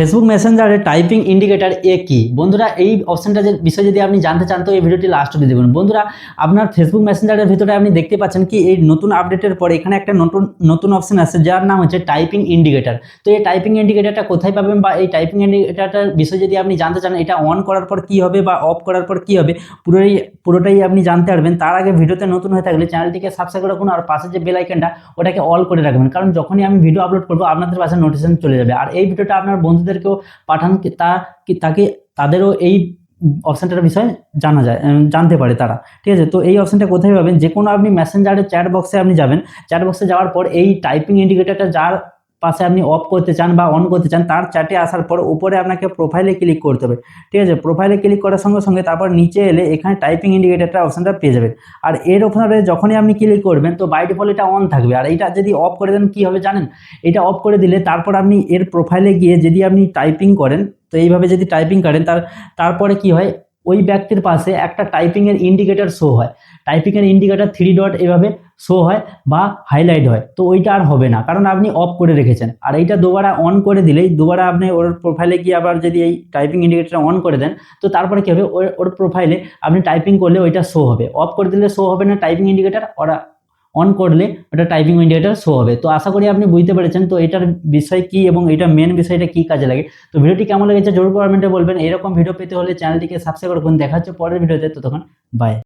Facebook মেসেঞ্জারে typing indicator এ কি? বন্ধুরা, এই অপশনটা যে বিষয়ে যদি আপনি জানতে চান, তো এই ভিডিওটি লাস্ট অব্দি দেখুন। বন্ধুরা, আপনার ফেসবুক মেসেঞ্জারের ভিতরে আপনি দেখতে পাচ্ছেন কি, এই নতুন আপডেটের পরে এখানে একটা নতুন নতুন অপশন আছে যার নাম হচ্ছে টাইপিং ইন্ডিকেটর তো এই টাইপিং ইন্ডিকেটরটা কোথায় পাবেন বা এই টাইপিং ইন্ডিকেটরটার বিষয়ে যদি আপনি জানতে চান, এটা অন করার পর কি হবে বা অফ করার পর কি হবে পুরোই পুরোটাই আপনি জানতে পারবেন। তার আগে ভিডিওতে নতুন হয়ে থাকলে চ্যানেলটিকে সাবস্ক্রাইব করে রাখুন আর পাশে যে বেল আইকনটা ওটাকে অল করে রাখবেন। কারণ যখনই আমি ভিডিও আপলোড করব, আপনাদের পাশে নোটিফিকেশন চলে যাবে। আর এই ভিডিওটা আপনার বন্ধুদেরকেও পাঠান তা, কি তাকে, তাদেরও এই অপশানটার বিষয়ে জানা যায় জানতে পারে তারা। ঠিক আছে? তো এই অপশানটা কোথায় পাবেন? যে কোনো আপনি মেসেঞ্জারের চ্যাট বক্সে আপনি যাবেন। চ্যাট বক্সে যাওয়ার পর এই টাইপিং ইন্ডিকেটারটা যার পাশে আপনি অফ করতে চান বা অন করতে চান, তার চ্যাটে আসার পর উপরে আপনাকে প্রোফাইলে ক্লিক করতে হবে। ঠিক আছে? প্রোফাইলে ক্লিক করার সঙ্গে সঙ্গে তারপর নিচে এলে এখানে টাইপিং ইন্ডিকেটরটা অপশানটা পেয়ে যাবেন। আর এর ওখানে যখনই আপনি ক্লিক করবেন, তো বাই ডিফল্ট এটা অন থাকবে। আর এটা যদি অফ করে দেন, কী হবে জানেন? এটা অফ করে দিলে তারপর আপনি এর প্রোফাইলে গিয়ে যদি আপনি টাইপিং করেন, তো এইভাবে যদি টাইপিং করেন, তার, তারপরে কি হয়? ওই ব্যক্তির পাশে একটা টাইপিংয়ের ইন্ডিকেটর শো হয়। টাইপিংয়ের ইন্ডিকেটার থ্রি ডট এভাবে শো হয় বা হাইলাইট হয়। তো ওইটা আর হবে না, কারণ আপনি অফ করে রেখেছেন। আর এইটা দুবারা অন করে দিলেই, দুবারা আপনি ওর প্রোফাইলে গিয়ে আবার যদি এই টাইপিং ইন্ডিকেটার অন করে দেন, তো তারপরে কী হবে? ওর ওর প্রোফাইলে আপনি টাইপিং করলে ওইটা শো হবে। অফ করে দিলে শো হবে না টাইপিং ইন্ডিকেটার ওরা অন করলে ওটা টাইপিং ইন্ডিকেটর শো হবে। তো আশা করি আপনি বুঝতে পেরেছেন, তো এটার বিষয় কি এবং এটা মেন বিষয়টা কি কাজে লাগে? তো ভিডিওটি কেমন লেগেছে, জরুর কমেন্টে বলবেন। এরকম ভিডিও পেতে হলে চ্যানেলটিকে সাবস্ক্রাইব করুন দেখা হচ্ছে পরের ভিডিওতে তখন বাই